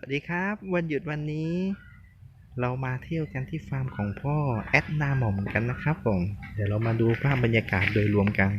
วัสดีครับ วันหยุดวันนี้ เรามาเที่ยวกันที่ฟาร์มของพ่อแอดนาหม่อมกันนะครับผม เดี๋ยวเรามาดูภาพบรรยากาศโดยรวมกัน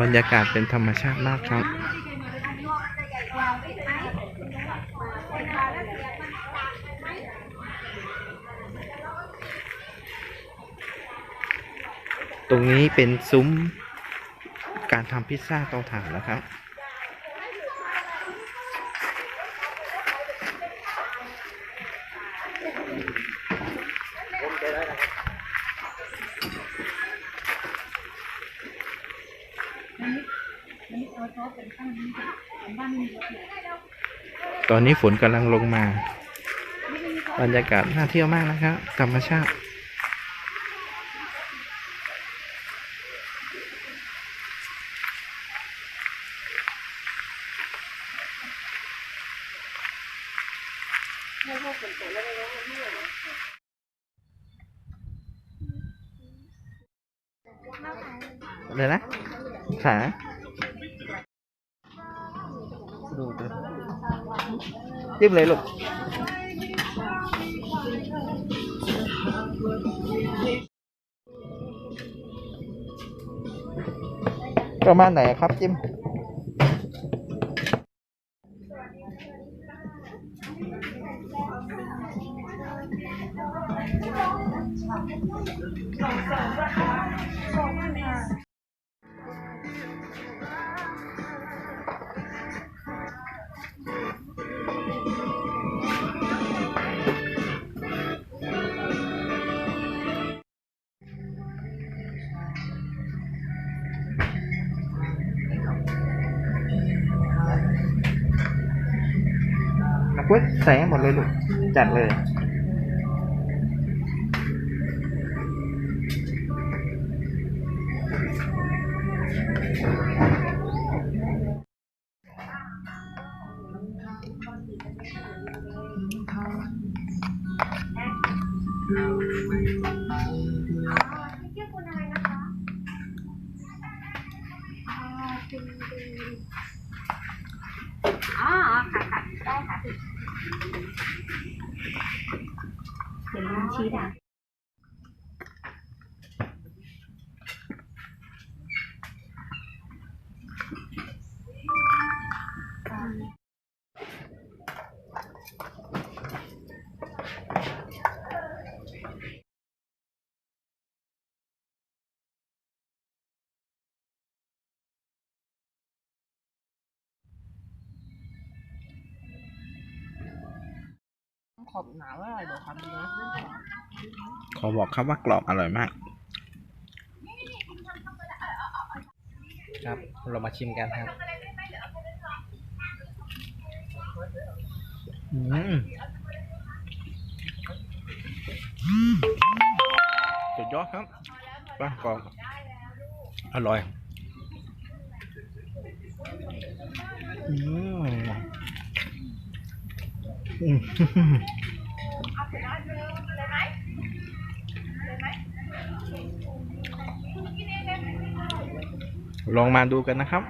บรรยากาศเป็นธรรมชาติมากครับ ตรงนี้เป็นซุ้มการทำพิซซ่าเตาถ่านนะครับ ตอนนี้ฝนกำลังลงมา บรรยากาศน่าเที่ยวมากนะครับธรรมชาติเลยนะขา จิ้มเลยลูกประมาณไหนครับจิ้มนักเว้ยใส่ให้ หมดเลยลูกจั ชื่อคุณอะไรนะคะอ๋อค่ะค่ะได้ค่ะเดี๋ยวน้องชี้ด่า อบหนาว่าเดี๋ยวทำดีนะขอบอกครับว่ากรอบอร่อยมาก ครับเรามาชิมกันครับอืมสุดยอดครับป้ากรอบอร่อยอืมอืม ลองมาดูกันนะครับ